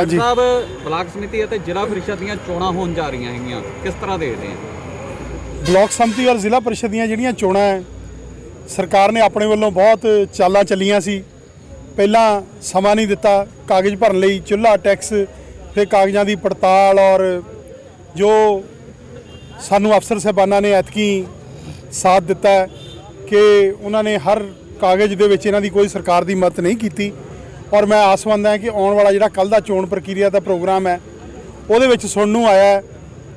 ਹਾਂਜੀ। ਸਾਹਿਬ ਬਲਾਕ ਸਮਿਤੀ ਅਤੇ ਜ਼ਿਲ੍ਹਾ ਪਰਿਸ਼ਦ ਦੀਆਂ ਚੋਣਾਂ ਹੋਣ ਜਾ ਰਹੀਆਂ ਹੈਗੀਆਂ। ਕਿਸ ਤਰ੍ਹਾਂ ਦੇਖਦੇ ਆ? ਬਲਾਕ ਸੰਮਤੀ ਔਰ ਜ਼ਿਲ੍ਹਾ ਪਰਿਸ਼ਦ ਦੀਆਂ ਜਿਹੜੀਆਂ ਚੋਣਾਂ ਹੈ ਸਰਕਾਰ ਨੇ ਆਪਣੇ ਵੱਲੋਂ ਬਹੁਤ ਚਾਲਾਂ ਚੱਲੀਆਂ ਸੀ। ਪਹਿਲਾਂ ਸਮਾਂ ਨਹੀਂ ਦਿੱਤਾ ਕਾਗਜ਼ ਭਰਨ ਲਈ ਚੁੱਲ੍ਹਾ ਟੈਕਸ ਫਿਰ ਕਾਗਜ਼ਾਂ ਦੀ ਪੜਤਾਲ ਔਰ ਜੋ ਸਾਨੂੰ ਅਫਸਰ ਸਾਹਿਬਾਨਾਂ ਨੇ ਐਤਕੀ ਸਾਥ ਦਿੱਤਾ ਕਿ ਉਹਨਾਂ ਨੇ ਹਰ ਕਾਗਜ਼ ਦੇ ਵਿੱਚ ਇਹਨਾਂ ਦੀ ਕੋਈ ਸਰਕਾਰ ਦੀ ਮਦਦ ਨਹੀਂ ਕੀਤੀ। ਔਰ ਮੈਂ ਆਸਵੰਦ ਹਾਂ ਕਿ ਆਉਣ ਵਾਲਾ ਜਿਹੜਾ ਕੱਲ ਦਾ ਚੋਣ ਪ੍ਰਕਿਰਿਆ ਦਾ ਪ੍ਰੋਗਰਾਮ ਹੈ, ਉਹਦੇ ਵਿੱਚ ਸੁਣਨ ਨੂੰ ਆਇਆ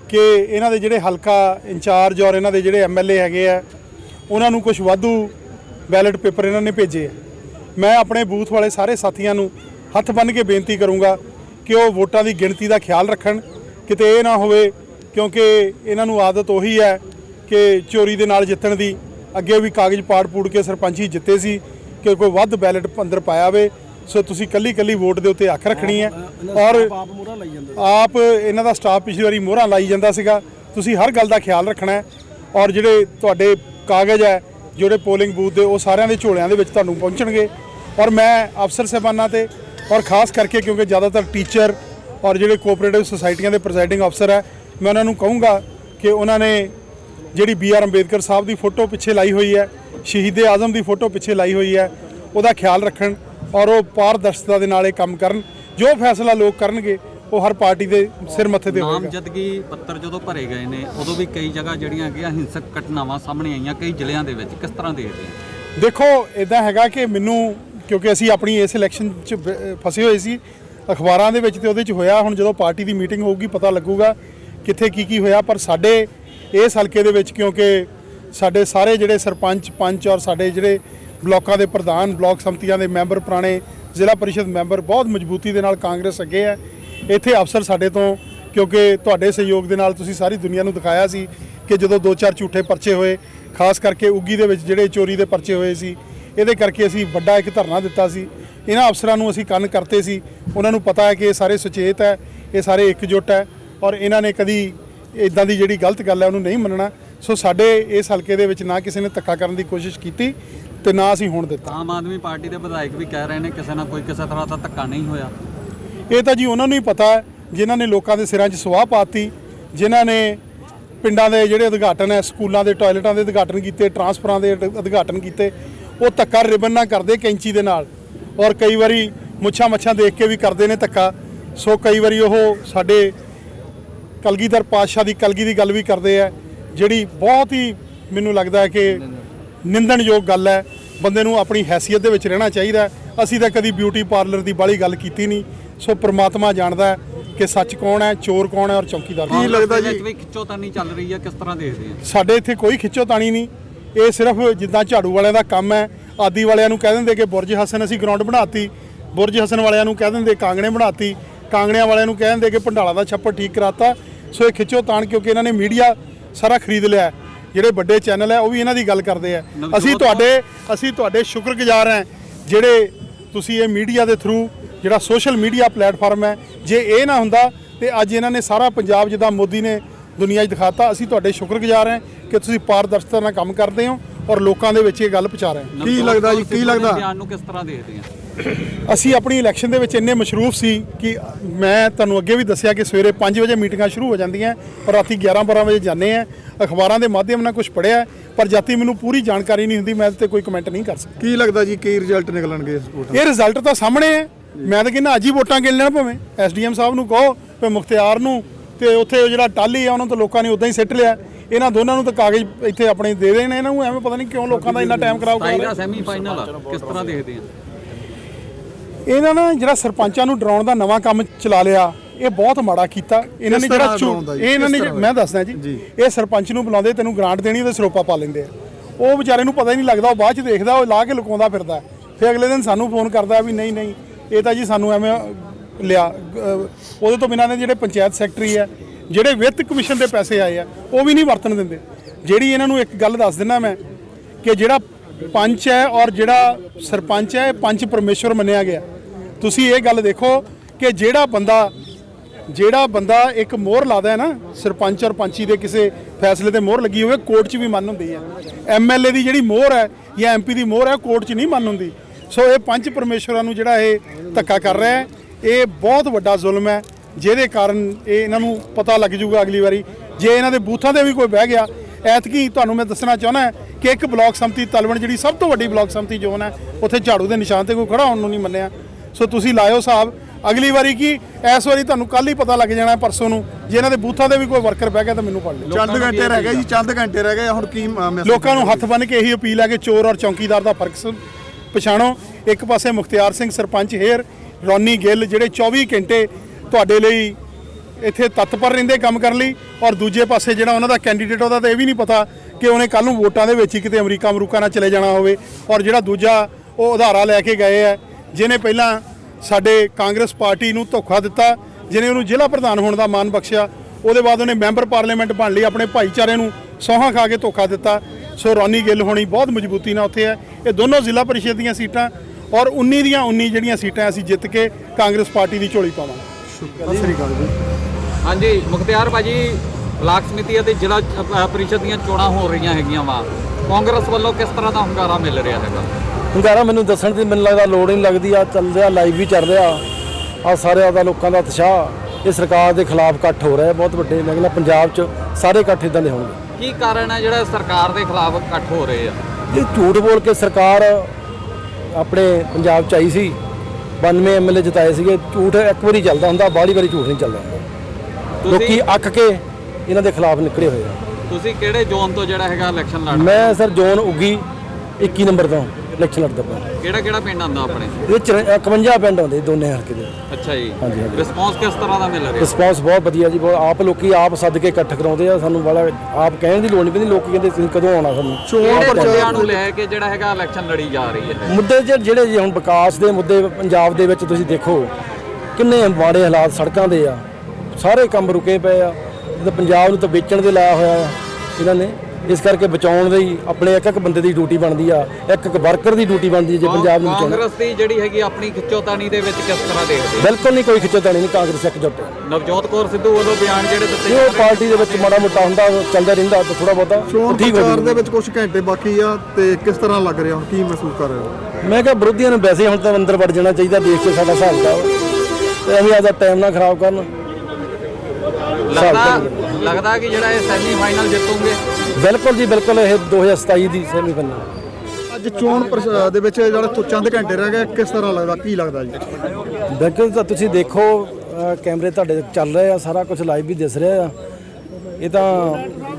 ਕਿ ਇਹਨਾਂ ਦੇ ਜਿਹੜੇ ਹਲਕਾ ਇੰਚਾਰਜ ਔਰ ਇਹਨਾਂ ਦੇ ਜਿਹੜੇ ਐਮਐਲਏ ਹੈਗੇ ਆ, ਉਹਨਾਂ ਨੂੰ ਕੁਝ ਵਾਧੂ ਬੈਲਟ ਪੇਪਰ ਇਹਨਾਂ ਨੇ ਭੇਜੇ ਆ। ਮੈਂ ਆਪਣੇ ਬੂਥ ਵਾਲੇ ਸਾਰੇ ਸਾਥੀਆਂ ਨੂੰ ਹੱਥ ਬੰਨ੍ਹ ਕੇ ਬੇਨਤੀ ਕਰੂੰਗਾ ਕਿ ਉਹ ਵੋਟਾਂ ਦੀ ਗਿਣਤੀ ਦਾ ਖਿਆਲ ਰੱਖਣ, ਕਿਤੇ ਇਹ ਨਾ ਹੋਵੇ, ਕਿਉਂਕਿ ਇਹਨਾਂ ਨੂੰ ਆਦਤ ਉਹੀ ਹੈ ਕਿ ਚੋਰੀ ਦੇ ਨਾਲ ਜਿੱਤਣ ਦੀ। ਅੱਗੇ ਵੀ ਕਾਗਜ਼ ਪਾੜ ਪੂੜ ਕੇ ਸਰਪੰਚੀ ਜਿੱਤੇ ਸੀ ਕਿ ਕੋਈ ਵੱਧ ਬੈਲਟ ਅੰਦਰ ਪਾਇਆ ਹੋਵੇ। ਸੋ ਤੁਸੀਂ ਕੱਲੀ ਕੱਲੀ ਵੋਟ ਦੇ ਉੱਤੇ ਅੱਖ ਰੱਖਣੀ ਹੈ ਔਰ ਆਪ ਇਹਨਾਂ ਦਾ ਸਟਾਫ ਪਿਛਲੀ ਵਾਰੀ ਮੋਹਰਾਂ ਲਾਈ ਜਾਂਦਾ ਸੀਗਾ। ਤੁਸੀਂ ਹਰ ਗੱਲ ਦਾ ਖਿਆਲ ਰੱਖਣਾ ਹੈ ਔਰ ਜਿਹੜੇ ਤੁਹਾਡੇ ਕਾਗਜ਼ ਹੈ ਜਿਹੜੇ ਪੋਲਿੰਗ ਬੂਥ ਦੇ ਉਹ ਸਾਰਿਆਂ ਦੇ ਝੋਲਿਆਂ ਦੇ ਵਿੱਚ ਤੁਹਾਨੂੰ ਪਹੁੰਚਣਗੇ। ਔਰ ਮੈਂ ਅਫਸਰ ਸਾਹਿਬਾਨਾਂ ਤੇ ਔਰ ਖਾਸ ਕਰਕੇ ਕਿਉਂਕਿ ਜ਼ਿਆਦਾਤਰ ਟੀਚਰ ਔਰ ਜਿਹੜੇ ਕੋਆਪਰੇਟਿਵ ਸੁਸਾਇਟੀਆਂ ਦੇ ਪ੍ਰੈਜ਼ਾਈਡਿੰਗ ਅਫਸਰ ਹੈ ਮੈਂ ਉਹਨਾਂ ਨੂੰ ਕਹੂੰਗਾ ਕਿ ਉਹਨਾਂ ਨੇ ਜਿਹੜੀ ਬੀ ਆਰ ਅੰਬੇਦਕਰ ਸਾਹਿਬ ਦੀ ਫੋਟੋ ਪਿੱਛੇ ਲਾਈ ਹੋਈ ਹੈ ਸ਼ਹੀਦ ਆਜ਼ਮ ਦੀ ਫੋਟੋ ਪਿੱਛੇ ਲਾਈ ਹੋਈ ਹੈ ਉਹਦਾ ਖਿਆਲ ਰੱਖਣ। ਔਰ ਉਹ ਪਾਰਦਰਸ਼ਤਾ ਦੇ ਨਾਲ ਇਹ ਕੰਮ ਕਰਨ ਜੋ ਫੈਸਲਾ ਲੋਕ ਕਰਨਗੇ ਉਹ ਹਰ ਪਾਰਟੀ ਦੇ ਸਿਰ ਮੱਥੇ ਤੇ ਹੋਏਗਾ। ਨਾਮਜ਼ਦਗੀ ਪੱਤਰ ਜਦੋਂ ਭਰੇ ਗਏ ਨੇ ਉਦੋਂ ਵੀ ਕਈ ਜਗ੍ਹਾ ਜਿਹੜੀਆਂ ਹੈਗੀਆਂ ਹਿੰਸਕ ਘਟਨਾਵਾਂ ਸਾਹਮਣੇ ਆਈਆਂ ਕਈ ਜ਼ਿਲ੍ਹਿਆਂ ਦੇ ਵਿੱਚ। ਕਿਸ ਤਰ੍ਹਾਂ ਦੇਖਦੇ ਦੇਖੋ ਇਦਾਂ ਹੈਗਾ ਕਿ ਮੈਨੂੰ ਕਿਉਂਕਿ ਅਸੀਂ ਆਪਣੀ ਇਸ ਇਲੈਕਸ਼ਨ 'ਚ ਫਸੇ ਹੋਏ ਸੀ ਅਖਬਾਰਾਂ ਦੇ ਵਿੱਚ ਤੇ ਉਹਦੇ 'ਚ ਹੋਇਆ ਹੁਣ ਜਦੋਂ ਪਾਰਟੀ ਦੀ ਮੀਟਿੰਗ ਹੋਊਗੀ ਪਤਾ ਲੱਗੂਗਾ ਕਿੱਥੇ ਕੀ ਕੀ ਹੋਇਆ ਪਰ ਸਾਡੇ ਇਸ ਹਲਕੇ ਦੇ ਵਿੱਚ ਕਿਉਂਕਿ ਸਾਡੇ ਸਾਰੇ ਜਿਹੜੇ ਸਰਪੰਚ ਪੰਚ ਔਰ ਸਾਡੇ ਜਿਹੜੇ ਬਲਾਕਾਂ ਦੇ ਪ੍ਰਧਾਨ, ਬਲਾਕ ਸੰਮਤੀਆਂ ਦੇ ਮੈਂਬਰ, ਪੁਰਾਣੇ ਜ਼ਿਲ੍ਹਾ ਪਰਿਸ਼ਦ ਮੈਂਬਰ ਬਹੁਤ ਮਜ਼ਬੂਤੀ ਦੇ ਨਾਲ ਕਾਂਗਰਸ ਅੱਗੇ ਹੈ। ਇੱਥੇ ਅਫਸਰ ਸਾਡੇ ਤੋਂ, ਕਿਉਂਕਿ ਤੁਹਾਡੇ ਸਹਿਯੋਗ ਦੇ ਨਾਲ ਤੁਸੀਂ ਸਾਰੀ ਦੁਨੀਆ ਨੂੰ ਦਿਖਾਇਆ ਸੀ ਕਿ ਜਦੋਂ ਦੋ ਚਾਰ ਝੂਠੇ ਪਰਚੇ ਹੋਏ, ਖਾਸ ਕਰਕੇ ਉੱਗੀ ਦੇ ਵਿੱਚ ਜਿਹੜੇ ਚੋਰੀ ਦੇ ਪਰਚੇ ਹੋਏ ਸੀ, ਇਹਦੇ ਕਰਕੇ ਅਸੀਂ ਵੱਡਾ ਇੱਕ ਧਰਨਾ ਦਿੱਤਾ ਸੀ। ਇਹਨਾਂ ਅਫਸਰਾਂ ਨੂੰ ਅਸੀਂ ਕੰਨ ਕਰਤੇ ਸੀ। ਉਹਨਾਂ ਨੂੰ ਪਤਾ ਹੈ ਕਿ ਇਹ ਸਾਰੇ ਸੁਚੇਤ ਹੈ, ਇਹ ਸਾਰੇ ਇਕਜੁੱਟ ਹੈ ਔਰ ਇਹਨਾਂ ਨੇ ਕਦੀ ਇਦਾਂ ਦੀ ਜਿਹੜੀ ਗਲਤ ਗੱਲ ਹੈ ਉਹਨੂੰ ਨਹੀਂ ਮੰਨਣਾ। ਸੋ ਸਾਡੇ ਇਸ ਹਲਕੇ ਦੇ ਵਿੱਚ ਨਾ ਕਿਸੇ ਨੇ ਧੱਕਾ ਕਰਨ ਦੀ ਕੋਸ਼ਿਸ਼ ਕੀਤੀ ਤੇ ਨਾ ਅਸੀਂ ਹੋਣ ਦਿੱਤਾ। ਆਮ ਆਦਮੀ ਪਾਰਟੀ ਦੇ ਵਿਧਾਇਕ ਵੀ ਕਹਿ ਰਹੇ ਨੇ ਕਿਸੇ ਨਾਲ ਕੋਈ ਕਿਸੇ ਤਰ੍ਹਾਂ ਦਾ ਧੱਕਾ ਨਹੀਂ ਹੋਇਆ। ਇਹ ਤਾਂ ਜੀ ਉਹਨਾਂ ਨੂੰ ਹੀ ਪਤਾ ਹੈ ਜਿਨ੍ਹਾਂ ਨੇ ਲੋਕਾਂ ਦੇ ਸਿਰਾਂ 'ਚ ਸਵਾਹ ਪਾਤੀ ਜਿਨ੍ਹਾਂ ਨੇ ਪਿੰਡਾਂ ਦੇ ਜਿਹੜੇ ਉਦਘਾਟਨ ਹੈ ਸਕੂਲਾਂ ਦੇ ਟਾਇਲਟਾਂ ਦੇ ਉਦਘਾਟਨ ਕੀਤੇ ਟਰਾਂਸਫਰਾਂ ਦੇ ਉਦ- ਉਦਘਾਟਨ ਕੀਤੇ ਉਹ ਧੱਕਾ ਰਿਬਨ ਨਾਲ ਕਰਦੇ ਕੈਂਚੀ ਦੇ ਨਾਲ। ਔਰ ਕਈ ਵਾਰੀ ਮੁੱਛਾਂ ਮੱਛਾਂ ਦੇਖ ਕੇ ਵੀ ਕਰਦੇ ਨੇ ਧੱਕਾ। ਸੋ ਕਈ ਵਾਰੀ ਉਹ ਸਾਡੇ ਕਲਗੀਧਰ ਪਾਤਸ਼ਾਹ ਦੀ ਕਲਗੀ ਦੀ ਗੱਲ ਵੀ ਕਰਦੇ ਆ ਜਿਹੜੀ ਬਹੁਤ ਹੀ ਮੈਨੂੰ ਲੱਗਦਾ ਹੈ ਕਿ ਨਿੰਦਣਯੋਗ ਗੱਲ ਹੈ। ਬੰਦੇ ਨੂੰ ਆਪਣੀ ਹੈਸੀਅਤ ਦੇ ਵਿੱਚ ਰਹਿਣਾ ਚਾਹੀਦਾ। ਅਸੀਂ ਤਾਂ ਕਦੀ ਬਿਊਟੀ ਪਾਰਲਰ ਦੀ ਬਾਲੀ ਗੱਲ ਕੀਤੀ ਨਹੀਂ। ਸੋ ਪ੍ਰਮਾਤਮਾ ਜਾਣਦਾ ਹੈ ਕਿ ਸੱਚ ਕੌਣ ਹੈ ਚੋਰ ਕੌਣ ਹੈ ਔਰ ਚੌਕੀਦਾਰ ਕੌਣ ਹੈ। ਲੱਗਦਾ ਜੀ? ਵੀ ਖਿੱਚੋਤਾਨੀ ਚੱਲ ਰਹੀ ਹੈ। ਕਿਸ ਤਰ੍ਹਾਂ ਦੇਖਦੇ ਆ ਸਾਡੇ ਇੱਥੇ ਕੋਈ ਖਿੱਚੋ ਤਾਣੀ ਨਹੀਂ। ਇਹ ਸਿਰਫ ਜਿੱਦਾਂ ਝਾੜੂ ਵਾਲਿਆਂ ਦਾ ਕੰਮ ਹੈ। ਆਦੀ ਵਾਲਿਆਂ ਨੂੰ ਕਹਿ ਦਿੰਦੇ ਕਿ ਬੁਰਜ ਹਸਨ ਅਸੀਂ ਗਰਾਊਂਡ ਬਣਾਤੀ। ਬੁਰਜ ਹਸਨ ਵਾਲਿਆਂ ਨੂੰ ਕਹਿ ਦਿੰਦੇ ਕਾਂਗਣੇ ਬਣਾਤੀ। ਕਾਂਗਣਿਆਂ ਵਾਲਿਆਂ ਨੂੰ ਕਹਿ ਦਿੰਦੇ ਕਿ ਭੰਡਾਲਾ ਦਾ ਛੱਪੜ ਠੀਕ ਕਰਾਤਾ। ਸੋ ਇਹ ਖਿੱਚੋ ਤਾਣ ਕਿਉਂਕਿ ਇਹਨਾਂ ਨੇ ਮੀਡੀਆ ਸਾਰਾ ਖਰੀਦ ਲਿਆ। ਜਿਹੜੇ ਵੱਡੇ ਚੈਨਲ ਹੈ ਉਹ ਵੀ ਇਹਨਾਂ ਦੀ ਗੱਲ ਕਰਦੇ ਆ। ਅਸੀਂ ਤੁਹਾਡੇ ਅਸੀਂ ਤੁਹਾਡੇ ਸ਼ੁਕਰਗੁਜ਼ਾਰ ਹਾਂ ਜਿਹੜੇ ਤੁਸੀਂ ਇਹ ਮੀਡੀਆ ਦੇ ਥਰੂ ਜਿਹੜਾ ਸੋਸ਼ਲ ਮੀਡੀਆ ਪਲੇਟਫਾਰਮ ਹੈ ਜੇ ਇਹ ਨਾ ਹੁੰਦਾ ਤੇ ਅੱਜ ਇਹਨਾਂ ਨੇ ਸਾਰਾ ਪੰਜਾਬ ਜਿੱਦਾਂ ਮੋਦੀ ਨੇ ਦੁਨੀਆ 'ਚ ਦਿਖਾਤਾ ਅਸੀਂ ਤੁਹਾਡੇ ਸ਼ੁਕਰਗੁਜ਼ਾਰ ਹਾਂ ਕਿ ਤੁਸੀਂ ਪਾਰਦਰਸ਼ਤਾ ਨਾਲ ਕੰਮ ਕਰਦੇ ਹੋ ਔਰ ਲੋਕਾਂ ਦੇ ਵਿੱਚ ਇਹ ਗੱਲ ਪਹੁੰਚਾ ਰਹੇ ਹੋ। ਕੀ ਲੱਗਦਾ ਜੀ, ਕੀ ਲੱਗਦਾ? ਬਿਆਨ ਨੂੰ ਕਿਸ ਤਰ੍ਹਾਂ ਦੇਖਦੇ ਆ ਅਸੀਂ ਆਪਣੀ ਇਲੈਕਸ਼ਨ ਦੇ ਵਿੱਚ ਇੰਨੇ ਮਸ਼ਰੂਫ ਸੀ ਕਿ ਮੈਂ ਤੁਹਾਨੂੰ ਅੱਗੇ ਵੀ ਦੱਸਿਆ ਕਿ ਸਵੇਰੇ 5 ਵਜੇ ਮੀਟਿੰਗਾਂ ਸ਼ੁਰੂ ਹੋ ਜਾਂਦੀਆਂ ਔਰ ਰਾਤੀ 11 12 ਵਜੇ ਜਾਂਦੇ ਆ ਅਖਬਾਰਾਂ ਦੇ ਮਾਧਿਅਮ ਨਾਲ ਕੁਝ ਪੜਿਆ ਪਰ ਜਾਤੀ ਮੈਨੂੰ ਪੂਰੀ ਜਾਣਕਾਰੀ ਨਹੀਂ ਹੁੰਦੀ ਮੈਂ ਤੇ ਕੋਈ ਕਮੈਂਟ ਨਹੀਂ ਕਰ ਸਕਦਾ। ਕੀ ਲੱਗਦਾ ਜੀ ਕੀ ਰਿਜ਼ਲਟ ਨਿਕਲਣਗੇ ਇਸ ਵੋਟ ਇਹ ਰਿਜ਼ਲਟ ਤਾਂ ਸਾਹਮਣੇ ਹੈ। ਮੈਂ ਤਾਂ ਕਹਿੰਦਾ ਅੱਜ ਹੀ ਵੋਟਾਂ ਗਿਣ ਲੈਣ ਭਾਵੇਂ। ਐਸਡੀਐਮ ਸਾਹਿਬ ਨੂੰ ਕਹੋ ਤੇ ਮੁਖਤਿਆਰ ਨੂੰ ਤੇ ਉੱਥੇ ਉਹ ਜਿਹੜਾ ਟਾਲੀ ਆ ਉਹਨਾਂ ਤੋਂ ਲੋਕਾਂ ਨੇ ਉਦਾਂ ਹੀ ਸਿੱਟ ਲਿਆ। ਇਹਨਾਂ ਦੋਨਾਂ ਨੂੰ ਤਾਂ ਕਾਗਜ਼ ਇੱਥੇ ਆਪਣੇ ਦੇ ਦੇਣੇ ਇਹਨਾਂ ਨੂੰ ਐਵੇਂ ਪਤਾ ਨਹੀਂ ਕਿਉਂ ਲੋਕਾਂ ਦਾ ਇੰਨਾ ਟਾਈਮ ਖਰਾਬ ਕਰ ਰਹੇ ਸੈਮੀ ਫਾਈਨਲ ਆ। ਕਿਸ ਤਰ੍ਹਾਂ ਦੇਖਦੇ ਆ? ਇਹਨਾਂ ਨੇ ਜਿਹੜਾ ਸਰਪੰਚਾਂ ਨੂੰ ਡਰਾਉਣ ਦਾ ਨਵਾਂ ਕੰਮ ਚਲਾ ਲਿਆ ਇਹ ਬਹੁਤ ਮਾੜਾ ਕੀਤਾ। ਇਹਨਾਂ ਨੇ ਜਿਹੜਾ ਇਹਨਾਂ ਨੇ ਮੈਂ ਦੱਸਦਾ ਜੀ। ਇਹ ਸਰਪੰਚ ਨੂੰ ਬੁਲਾਉਂਦੇ ਤੈਨੂੰ ਗ੍ਰਾਂਟ ਦੇਣੀ ਉਹਦੇ ਸਰੋਪਾ ਪਾ ਲੈਂਦੇ ਆ। ਉਹ ਵਿਚਾਰੇ ਨੂੰ ਪਤਾ ਹੀ ਨਹੀਂ ਲੱਗਦਾ ਉਹ ਬਾਅਦ ਚ ਦੇਖਦਾ ਉਹ ਲਾ ਕੇ ਲੁਕਾਉਂਦਾ ਫਿਰਦਾ। ਫਿਰ ਅਗਲੇ ਦਿਨ ਸਾਨੂੰ ਫੋਨ ਕਰਦਾ ਵੀ ਨਹੀਂ ਨਹੀਂ ਇਹ ਤਾਂ ਜੀ ਸਾਨੂੰ ਐਵੇਂ ਲਿਆ ਉਹਦੇ ਤੋਂ ਬਿਨਾਂ ਦੇ ਜਿਹੜੇ ਪੰਚਾਇਤ ਸੈਕਟਰੀ ਆ ਜਿਹੜੇ ਵਿੱਤ ਕਮਿਸ਼ਨ ਦੇ ਪੈਸੇ ਆਏ ਆ ਉਹ ਵੀ ਨਹੀਂ ਵਰਤਣ ਦਿੰਦੇ। ਜਿਹੜੀ ਇਹਨਾਂ ਨੂੰ ਇੱਕ ਗੱਲ ਦੱਸ ਦਿੰਦਾ ਮੈਂ ਕਿ ਜਿਹੜਾ ਪੰਚ ਹੈ ਔਰ ਜਿਹੜਾ ਸਰਪੰਚ ਹੈ ਇਹ ਪੰਚ ਪਰਮੇਸ਼ਵਰ ਮੰਨਿਆ ਗਿਆ। ਤੁਸੀਂ ਇਹ ਗੱਲ ਦੇਖੋ ਕਿ ਜਿਹੜਾ ਬੰਦਾ ਜਿਹੜਾ ਬੰਦਾ ਇੱਕ ਮੋਹਰ ਲਾਦਾ ਹੈ ਨਾ, ਸਰਪੰਚ ਔਰ ਪੰਚੀ ਦੇ ਕਿਸੇ ਫੈਸਲੇ ਤੇ ਮੋਹਰ ਲੱਗੀ ਹੋਵੇ, ਕੋਰਟ 'ਚ ਵੀ ਮੰਨ ਹੁੰਦੀ ਹੈ। ਐਮਐਲਏ ਦੀ ਜਿਹੜੀ ਮੋਹਰ ਹੈ ਜਾਂ ਐਮਪੀ ਦੀ ਮੋਹਰ ਹੈ, ਕੋਰਟ 'ਚ ਨਹੀਂ ਮੰਨ ਹੁੰਦੀ। ਸੋ ਇਹ ਪੰਜ ਪਰਮੇਸ਼ਵਰਾਂ ਨੂੰ ਜਿਹੜਾ ਇਹ ਧੱਕਾ ਕਰ ਰਿਹਾ ਹੈ। ਇਹ ਬਹੁਤ ਵੱਡਾ ਜ਼ੁਲਮ ਹੈ, ਜਿਹਦੇ ਕਾਰਨ ਇਹ ਇਹਨਾਂ ਨੂੰ ਪਤਾ ਲੱਗ ਜਾਊਗਾ ਅਗਲੀ ਵਾਰੀ। ਜੇ ਇਹਨਾਂ ਦੇ ਬੂਥਾਂ ਤੇ ਵੀ ਕੋਈ ਬਹਿ ਗਿਆ, ਐਤਕੀ ਤੁਹਾਨੂੰ ਮੈਂ ਦੱਸਣਾ ਚਾਹੁੰਦਾ ਕਿ ਇੱਕ ਬਲਾਕ ਸੰਮਤੀ ਤਲਵਣ ਜਿਹੜੀ ਸਭ ਤੋਂ ਵੱਡੀ ਬਲਾਕ ਸੰਮਤੀ ਜ਼ੋਨ ਹੈ, ਉੱਥੇ ਝਾੜੂ ਦੇ ਨਿਸ਼ਾਨ ਤੇ ਕੋਈ ਖੜਾ ਹੋਣ ਨੂੰ ਨਹੀਂ ਮੰਨਿਆ। ਸੋ ਤੁਸੀਂ ਲਾਇਓ ਸਾਹਿਬ ਅਗਲੀ ਵਾਰੀ ਕੀ? ਇਸ ਵਾਰੀ ਤੁਹਾਨੂੰ ਕੱਲ ਹੀ ਪਤਾ ਲੱਗ ਜਾਣਾ ਪਰਸੋਂ ਨੂੰ। ਜੇ ਇਹਨਾਂ ਦੇ ਬੂਥਾਂ ਤੇ ਵੀ ਕੋਈ ਵਰਕਰ ਬਹਿ ਗਿਆ ਤਾਂ ਮੈਨੂੰ ਫੜ ਲਿਓ। ਚੰਦ ਘੰਟੇ ਰਹਿ ਗਏ ਜੀ ਚੰਦ ਘੰਟੇ ਰਹਿ ਗਏ ਹੁਣ ਕੀ ਲੋਕਾਂ ਨੂੰ ਹੱਥ ਬੰਨ੍ਹ ਕੇ ਇਹੀ ਅਪੀਲ ਹੈ ਕਿ ਚੋਰ ਔਰ ਚੌਕੀਦਾਰ ਦਾ ਫ਼ਰਕ ਪਛਾਣੋ ਇੱਕ ਪਾਸੇ ਮੁਖਤਿਆਰ ਸਿੰਘ ਸਰਪੰਚ ਹੇਰ ਰੌਨੀ ਗਿੱਲ ਜਿਹੜੇ 24 ਘੰਟੇ ਤੁਹਾਡੇ ਲਈ ਇੱਥੇ ਤਤਪਰ ਰਹਿੰਦੇ ਕੰਮ ਕਰਨ ਲਈ ਔਰ ਦੂਜੇ ਪਾਸੇ ਜਿਹੜਾ ਉਹਨਾਂ ਦਾ ਕੈਂਡੀਡੇਟ ਉਹਦਾ ਤਾਂ ਇਹ ਵੀ ਨਹੀਂ ਪਤਾ ਕਿ ਉਹਨੇ ਕੱਲ ਨੂੰ ਵੋਟਾਂ ਦੇ ਵਿੱਚ ਹੀ ਕਿਤੇ ਅਮਰੀਕਾ ਅਮਰੂਕਾ ਨਾਲ ਚਲੇ ਜਾਣਾ ਹੋਵੇ ਔਰ ਜਿਹੜਾ ਦੂਜਾ ਉਹ ਉਧਾਰਾ ਲੈ ਕੇ ਗਏ ਹੈ ਜਿਹਨੇ ਪਹਿਲਾਂ ਸਾਡੇ ਕਾਂਗਰਸ ਪਾਰਟੀ ਨੂੰ ਧੋਖਾ ਦਿੱਤਾ ਜਿਹਨੇ ਉਹਨੂੰ ਜ਼ਿਲ੍ਹਾ ਪ੍ਰਧਾਨ ਹੋਣ ਦਾ ਮਾਣ ਬਖਸ਼ਿਆ ਉਹਦੇ ਬਾਅਦ ਉਹਨੇ ਮੈਂਬਰ ਪਾਰਲੀਮੈਂਟ ਬਣ ਲਈ ਆਪਣੇ ਭਾਈਚਾਰੇ ਨੂੰ ਸੌਹਾਂ ਖਾ ਕੇ ਧੋਖਾ ਦਿੱਤਾ। ਸੋ ਰੌਨੀ ਗਿੱਲ ਹੋਣੀ ਬਹੁਤ ਮਜ਼ਬੂਤੀ ਨਾਲ ਉੱਥੇ ਹੈ। ਇਹ ਦੋਨੋਂ ਜ਼ਿਲ੍ਹਾ ਪਰਿਸ਼ਦ ਦੀਆਂ ਸੀਟਾਂ ਔਰ 19 ਦੀਆਂ 19 ਜਿਹੜੀਆਂ ਸੀਟਾਂ ਅਸੀਂ ਜਿੱਤ ਕੇ ਕਾਂਗਰਸ ਪਾਰਟੀ ਦੀ ਝੋਲੀ ਪਾਵਾਂਗੇ। ਸਤਿ ਸ੍ਰੀ ਅਕਾਲ ਜੀ। ਹਾਂਜੀ ਮੁਖਤਿਆਰ ਭਾਜੀ ਬਲਾਕ ਸਮਿਤੀ ਅਤੇ ਜ਼ਿਲ੍ਹਾ ਪਰਿਸ਼ਦ ਦੀਆਂ ਚੋਣਾਂ ਹੋ ਰਹੀਆਂ ਹੈਗੀਆਂ ਵਾ। ਕਾਂਗਰਸ ਵੱਲੋਂ ਕਿਸ ਤਰ੍ਹਾਂ ਦਾ ਹੁੰਗਾਰਾ ਮਿਲ ਰਿਹਾ ਹੈਗਾ? ਹੁੰਗਾਰਾ ਮੈਨੂੰ ਦੱਸਣ ਦੀ ਮੈਨੂੰ ਲੱਗਦਾ ਲੋੜ ਨਹੀਂ ਲੱਗਦੀ ਆ ਚੱਲ ਰਿਹਾ ਲਾਈਵ ਵੀ ਚੱਲ ਰਿਹਾ। ਆ ਸਾਰਿਆਂ ਦਾ ਲੋਕਾਂ ਦਾ ਉਤਸ਼ਾਹ ਇਹ ਸਰਕਾਰ ਦੇ ਖਿਲਾਫ ਇਕੱਠ ਹੋ ਰਿਹਾ ਬਹੁਤ ਵੱਡੇ ਮੈਂ ਕਹਿੰਦਾ ਪੰਜਾਬ 'ਚ ਸਾਰੇ ਇਕੱਠ ਇਦਾਂ ਦੇ ਹੋਣਗੇ। ਕੀ ਕਾਰਨ ਹੈ ਜਿਹੜਾ ਸਰਕਾਰ ਦੇ ਖਿਲਾਫ ਇਕੱਠ ਹੋ ਰਹੇ ਆ? ਇਹ ਝੂਠ ਬੋਲ ਕੇ ਸਰਕਾਰ ਆਪਣੇ ਪੰਜਾਬ 'ਚ ਆਈ ਸੀ 92 ਐਮਐਲਏ ਜਿਤਾਏ ਸੀਗੇ ਝੂਠ ਇੱਕ ਵਾਰੀ ਚੱਲਦਾ ਹੁੰਦਾ ਬਾਹਲੀ ਵਾਰੀ ਝੂਠ ਨਹੀਂ ਚੱਲਦਾ ਲੋਕੀ ਅੱਕ ਕੇ ਇਹਨਾਂ ਦੇ ਖਿਲਾਫ ਨਿਕਲੇ ਹੋਏ ਆ। ਤੁਸੀਂ ਕਿਹੜੇ ਜ਼ੋਨ ਤੋਂ ਜਿਹੜਾ ਹੈਗਾ ਇਲੈਕਸ਼ਨ ਲੜ ਮੈਂ ਸਰ ਜੋਨ ਉੱਗੀ 21 ਨੰਬਰ ਤੋਂ। ਇਲੈਕਸ਼ਨ ਲੜਦਾ ਪਿਆ ਕਿਹੜਾ ਕਿਹੜਾ ਪਿੰਡ ਆਉਂਦਾ ਆਪਣੇ? ਇਹ 'ਚ 51 ਪਿੰਡ ਆਉਂਦੇ ਦੋਨੇ ਹਲਕੇ ਦੇ। ਅੱਛਾ ਜੀ। ਹਾਂਜੀ, ਹਾਂਜੀ। ਰਿਸਪੌਂਸ ਕਿਸ ਤਰ੍ਹਾਂ ਦਾ ਮਿਲ ਰਿਹਾ ਰਿਸਪੌਂਸ ਬਹੁਤ ਵਧੀਆ ਜੀ ਬਹੁਤ ਆਪ ਲੋਕੀ ਆਪ ਸੱਦ ਕੇ ਇਕੱਠ ਕਰਾਉਂਦੇ ਆ ਸਾਨੂੰ ਬੜਾ ਆਪ ਕਹਿਣ ਦੀ ਲੋੜ ਨਹੀਂ ਪੈਂਦੀ ਲੋਕੀ ਕਹਿੰਦੇ ਤੁਸੀਂ ਕਦੋਂ ਆਉਣਾ ਸਾਨੂੰ? ਕਿਹੜੇ ਮੁੱਦਿਆਂ ਨੂੰ ਲੈ ਕੇ ਜਿਹੜਾ ਹੈਗਾ ਇਲੈਕਸ਼ਨ ਲੜੀ ਜਾ ਰਹੀ ਹੈ। ਮੁੱਦੇ ਜੇ- ਜਿਹੜੇ ਜੀ ਹੁਣ ਵਿਕਾਸ ਦੇ ਮੁੱਦੇ ਪੰਜਾਬ ਦੇ ਵਿੱਚ ਤੁਸੀਂ ਦੇਖੋ ਕਿੰਨੇ ਮਾੜੇ ਹਾਲਾਤ ਸੜਕਾਂ ਦੇ ਆ। ਸਾਰੇ ਕੰਮ ਰੁਕੇ ਪਏ ਆ। ਤੇ ਪੰਜਾਬ ਨੂੰ ਤਾਂ ਵੇਚਣ ਦੇ ਲਾਇਆ ਹੋਇਆ ਆ ਇਹਨਾਂ ਨੇ। ਇਸ ਕਰਕੇ ਬਚਾਉਣ ਲਈ ਆਪਣੇ ਇੱਕ ਇੱਕ ਬੰਦੇ ਦੀ ਡਿਊਟੀ ਬਣਦੀ ਆ ਇੱਕ ਇੱਕ ਵਰਕਰ ਦੀ ਡਿਊਟੀ ਬਣਦੀ ਹੈ ਜੇ ਪੰਜਾਬ ਨੂੰ ਬਚਾਉਣਾ ਕਾਂਗਰਸ ਦੀ ਜਿਹੜੀ ਹੈਗੀ ਆਪਣੀ ਖਿੱਚੋਤਾਣੀ ਦੇ ਵਿੱਚ ਕਿਸ ਤਰ੍ਹਾਂ ਦੇਖਦੇ ਬਿਲਕੁਲ ਨਹੀਂ ਕੋਈ ਖਿੱਚੋਤਾਣੀ ਨਹੀਂ ਕਾਂਗਰਸ ਇੱਕਜੁੱਟ ਹੈ। ਨਵਜੋਤ ਕੌਰ ਸਿੱਧੂ ਵੱਲੋਂ ਬਿਆਨ ਜਿਹੜੇ ਦਿੱਤੇ ਇਹ ਉਹ ਪਾਰਟੀ ਦੇ ਵਿੱਚ ਮਾੜਾ ਮੋਟਾ ਹੁੰਦਾ ਚੱਲਦਾ ਰਹਿੰਦਾ ਤਾਂ ਥੋੜਾ ਬਹੁਤਾ ਠੀਕ ਹੋ ਜਾਂਦਾ। ਦੇ ਵਿੱਚ ਕੁਝ ਘੰਟੇ ਬਾਕੀ ਆ ਤੇ ਕਿਸ ਤਰ੍ਹਾਂ ਲੱਗ ਰਿਹਾ ਕੀ ਮਹਿਸੂਸ ਕਰ ਰਹੇ ਹੋ? ਮੈਂ ਕਿਹਾ ਵਿਰੋਧੀਆਂ ਨੂੰ ਵੈਸੇ ਹੁਣ ਤਾਂ ਅੰਦਰ ਵੜ ਜਾਣਾ ਚਾਹੀਦਾ ਦੇਖ ਕੇ ਸਾਡਾ ਹਿਸਾਬ ਦਾ ਤੇ ਐਵੇਂ ਆਦਾ ਟਾਈਮ ਨਾ ਖਰਾਬ ਕਰਨ। ਲੱਗਦਾ ਲੱਗਦਾ ਕਿ ਜਿਹੜਾ ਇਹ ਸੈਮੀ ਫਾਈਨਲ ਜਿੱਤੂਗੇ? ਬਿਲਕੁਲ ਜੀ ਬਿਲਕੁਲ ਇਹ 2027 ਦੀ ਸੈਮੀਫਾਈਨਲ ਅੱਜ ਚੋਣ ਪ੍ਰਚਾਰ ਦੇ ਵਿੱਚ ਜਿਹੜਾ ਤੋਂ ਚੰਦ ਘੰਟੇ ਰਹਿ ਗਏ ਕਿਸ ਤਰ੍ਹਾਂ ਲੱਗਦਾ ਕੀ ਲੱਗਦਾ ਜੀ? ਬਿਲਕੁਲ ਤਾਂ ਤੁਸੀਂ ਦੇਖੋ ਕੈਮਰੇ ਤੁਹਾਡੇ ਚੱਲ ਰਹੇ ਆ ਸਾਰਾ ਕੁਝ ਲਾਈਵ ਵੀ ਦਿਸ ਰਿਹਾ ਆ। ਇਹ ਤਾਂ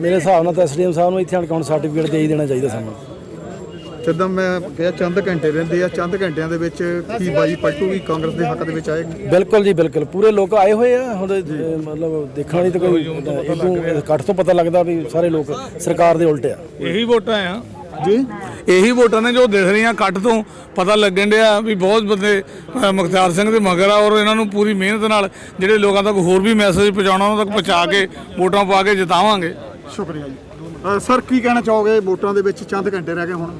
ਮੇਰੇ ਹਿਸਾਬ ਨਾਲ ਤਾਂ ਐਸਡੀਐਮ ਸਾਹਿਬ ਨੂੰ ਇੱਥੇ ਹੁਣ ਸਰਟੀਫਿਕੇਟ ਦੇ ਹੀ ਦੇਣਾ ਚਾਹੀਦਾ ਸਾਨੂੰ। ਜਿੱਦਾਂ ਮੈਂ ਕਿਹਾ ਚੰਦ ਘੰਟੇ ਰਹਿੰਦੇ ਆ ਚੰਦ ਘੰਟਿਆਂ ਦੇ ਵਿੱਚ ਕੀ ਬਾਜੀ ਪਲਟੂਗੀ ਕਾਂਗਰਸ ਦੇ ਹੱਕ ਦੇ ਵਿੱਚ ਆਏਗੀ? ਬਿਲਕੁਲ ਜੀ ਬਿਲਕੁਲ। ਪੂਰੇ ਲੋਕ ਆਏ ਹੋਏ ਆ ਹੁਣ ਮਤਲਬ ਦੇਖਣ ਵਾਲੀ ਤਾਂ ਕੋਈ ਇਦੋਂ ਇਕੱਠ ਤੋਂ ਪਤਾ ਲੱਗਦਾ ਵੀ ਸਾਰੇ ਲੋਕ ਸਰਕਾਰ ਦੇ ਉਲਟ ਆ। ਇਹੀ ਵੋਟਾਂ ਆ। ਜੀ? ਇਹੀ ਵੋਟਾਂ ਨੇ ਜੋ ਦਿਖ ਰਹੀਆਂ ਕੱਟ ਤੋਂ ਪਤਾ ਲੱਗਣ ਡਿਆ ਵੀ ਬਹੁਤ ਬੰਦੇ ਅ, ਮੁਖਤਿਆਰ ਸਿੰਘ ਦੇ ਮਗਰ ਆ ਔਰ ਇਹਨਾਂ ਨੂੰ ਪੂਰੀ ਮਿਹਨਤ ਨਾਲ ਜਿਹੜੇ ਲੋਕਾਂ ਤੱਕ ਹੋਰ ਵੀ ਮੈਸੇਜ ਪਹੁੰਚਾਉਣਾ ਉਹਨਾਂ ਤੱਕ ਪਹੁੰਚਾ ਕੇ ਵੋਟਾਂ ਪਾ ਕੇ ਜਿਤਾਵਾਂਗੇ। ਸ਼ੁਕਰੀਆ ਜੀ। ਸਰ ਕੀ ਕਹਿਣਾ ਚਾਹੋਗੇ ਵੋਟਾਂ ਦੇ ਵਿੱਚ? ਚੰਦ ਘੰਟੇ ਰਹਿ ਗਏ ਹੁਣ।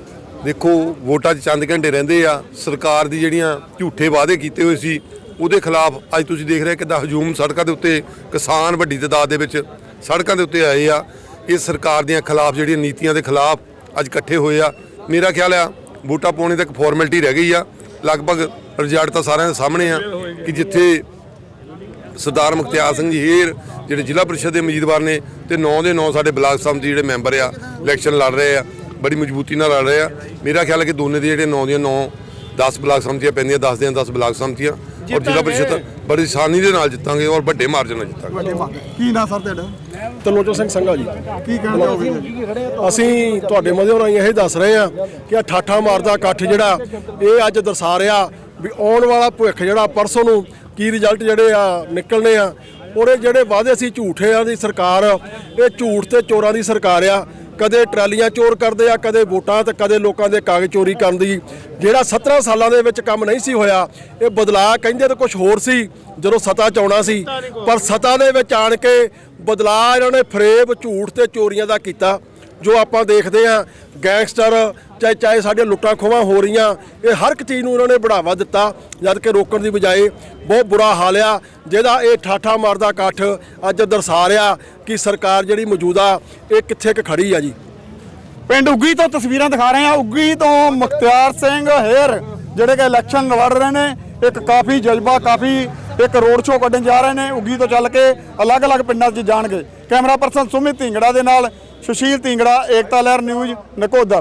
ਦੇਖੋ, ਵੋਟਾਂ 'ਚ ਚੰਦ ਘੰਟੇ ਰਹਿੰਦੇ ਆ। ਸਰਕਾਰ ਦੀ ਜਿਹੜੀਆਂ ਝੂਠੇ ਵਾਅਦੇ ਕੀਤੇ ਹੋਏ ਸੀ, ਉਹਦੇ ਖਿਲਾਫ ਅੱਜ ਤੁਸੀਂ ਦੇਖ ਰਹੇ ਕਿੱਦਾਂ ਹਜੂਮ ਸੜਕਾਂ ਦੇ ਉੱਤੇ ਕਿਸਾਨ ਵੱਡੀ ਤਾਦਾਦ ਦੇ ਵਿੱਚ ਸੜਕਾਂ ਦੇ ਉੱਤੇ ਆਏ ਆ। ਇਹ ਸਰਕਾਰ ਦੀਆਂ ਖਿਲਾਫ ਜਿਹੜੀਆਂ ਨੀਤੀਆਂ ਦੇ ਖਿਲਾਫ ਅੱਜ ਇਕੱਠੇ ਹੋਏ ਆ। ਮੇਰਾ ਖਿਆਲ ਆ, ਵੋਟਾਂ ਪਾਉਣੀ ਤੱਕ ਫਾਰਮੈਲਿਟੀ ਰਹਿ ਗਈ ਆ। ਲਗਭਗ ਰਿਜ਼ਲਟ ਤਾਂ ਸਾਰਿਆਂ ਦੇ ਸਾਹਮਣੇ ਆ ਕਿ ਜਿੱਥੇ ਸਰਦਾਰ ਮੁਖਤਿਆਰ ਸਿੰਘ ਜੀ ਹੇਰ, ਜਿਹੜੇ ਜ਼ਿਲ੍ਹਾ ਪਰਿਸ਼ਦ ਦੇ ਉਮੀਦਵਾਰ ਨੇ, ਤੇ 9 ਦੇ 9 ਸਾਡੇ ਬਲਾਕ ਸਮਿਤੀ ਜਿਹੜੇ ਮੈਂਬਰ ਆ ਇਲੈਕਸ਼ਨ ਲੜ ਰਹੇ ਆ। ਬੜੀ ਮਜ਼ਬੂਤੀ ਨਾਲ ਲੜ ਰਹੇ ਆ। ਮੇਰਾ ਖਿਆਲ ਹੈ ਕਿ ਦੋਨੇ ਦੇ ਜਿਹੜੇ 9 ਦੀਆਂ 9 10 ਬਲਾਕ ਸਮਿਤੀਆਂ ਪੈਂਦੀਆਂ 10 ਦੀਆਂ 10 ਬਲਾਕ ਸਮਿਤੀਆਂ। ਔਰ ਜ਼ਿਲ੍ਹਾ ਪ੍ਰੀਸ਼ਦ ਬੜੀ ਆਸਾਨੀ ਦੇ ਨਾਲ ਜਿੱਤਾਂਗੇ ਔਰ ਵੱਡੇ ਮਾਰਜਨ ਨਾਲ ਜਿੱਤਾਂਗੇ। ਕੀ ਨਾਂ ਸਰ ਤੁਹਾਡਾ? ਤਲੋਚੋ ਸਿੰਘ ਸੰਘਾ ਜੀ। ਕੀ ਕਹਿਣਾ ਜੀ? ਅਸੀਂ ਤੁਹਾਡੇ ਮਾਧਿਅਮ ਰਾਹੀਂ ਇਹ ਦੱਸ ਰਹੇ ਆ ਕਿ ਆਹ ਠਾਠਾ ਮਾਰਦਾ ਇਕੱਠ ਜਿਹੜਾ ਇਹ ਅੱਜ ਦਰਸਾ ਰਿਹਾ ਵੀ ਆਉਣ ਵਾਲਾ ਭਵਿੱਖ ਜਿਹੜਾ ਪਰਸੋਂ ਨੂੰ ਕੀ ਰਿਜ਼ਲਟ ਜਿਹੜੇ ਆ ਨਿਕਲਣੇ ਆ ਉਹਦੇ ਜਿਹੜੇ ਵਾਅਦੇ ਸੀ ਝੂਠੇ ਆ ਦੀ ਸਰਕਾਰ ਇਹ ਝੂਠ ਤੇ ਚੋਰਾਂ ਦੀ ਸਰਕਾਰ ਆ ਕਦੇ ਟਰਾਲੀਆਂ ਚੋਰ ਕਰਦੇ ਆ, ਕਦੇ ਵੋਟਾਂ ਤੇ ਕਦੇ ਲੋਕਾਂ ਦੇ ਕਾਗਜ਼ ਚੋਰੀ ਕਰਨ ਦੀ। ਜਿਹੜਾ 17 ਸਾਲਾਂ ਦੇ ਵਿੱਚ ਕੰਮ ਨਹੀਂ ਸੀ ਹੋਇਆ, ਇਹ ਬਦਲਾਅ ਕਹਿੰਦੇ ਤਾਂ ਕੁਝ ਹੋਰ ਸੀ, ਜਦੋਂ ਸਤਾ ਚ ਆਉਣਾ ਸੀ। ਪਰ ਸਤਾ ਦੇ ਵਿੱਚ ਆਣ ਕੇ ਬਦਲਾਅ ਇਹਨਾਂ ਨੇ ਫਰੇਬ, ਝੂਠ ਤੇ ਚੋਰੀਆਂ ਦਾ ਕੀਤਾ। ਜੋ ਆਪਾਂ ਦੇਖਦੇ ਆ ਗੈਂਗਸਟਰ ਚਾਹੇ ਚਾਹੇ ਸਾਡੇ ਲੁੱਟਾਂ ਖੋਹਾਂ ਹੋ ਰਹੀਆਂ, ਇਹ ਹਰ ਇੱਕ ਚੀਜ਼ ਨੂੰ ਉਹਨਾਂ ਨੇ ਬੜਾਵਾ ਦਿੱਤਾ, ਜਦ ਕਿ ਰੋਕਣ ਦੀ ਬਜਾਏ ਬਹੁਤ ਬੁਰਾ ਹਾਲ ਆ, ਜਿਹਦਾ ਇਹ ਠਾਠਾ ਮਾਰਦਾ ਇਕੱਠ ਅੱਜ ਦਰਸਾ ਰਿਹਾ ਕਿ ਸਰਕਾਰ ਜਿਹੜੀ ਮੌਜੂਦਾ ਇਹ ਕਿੱਥੇ ਕੁ ਖੜੀ ਆ ਜੀ। ਪਿੰਡ ਉੱਗੀ ਤੋਂ ਤਸਵੀਰਾਂ ਦਿਖਾ ਰਹੇ ਹਾਂ। ਉੱਗੀ ਤੋਂ ਮੁਖਤਿਆਰ ਸਿੰਘ ਹੇਰ ਜਿਹੜੇ ਕਿ ਇਲੈਕਸ਼ਨ ਲੜ ਰਹੇ ਨੇ, ਇੱਕ ਕਾਫੀ ਜਜ਼ਬਾ, ਕਾਫੀ ਇੱਕ ਰੋਡ ਸ਼ੋਅ ਕੱਢਣ ਜਾ ਰਹੇ ਨੇ। ਉੱਗੀ ਤੋਂ ਚੱਲ ਕੇ ਅਲੱਗ-ਅਲੱਗ ਪਿੰਡਾਂ 'ਚ ਜਾਣਗੇ। ਕੈਮਰਾ ਪਰਸਨ ਸੁਮਿਤ ਢਿੰਗੜਾ ਦੇ ਨਾਲ ਸੁਸ਼ੀਲ ਤਿੰਗੜਾ ਏਕਤਾ ਲਹਿਰ ਨਿਊਜ਼ ਨਕੋਦਰ।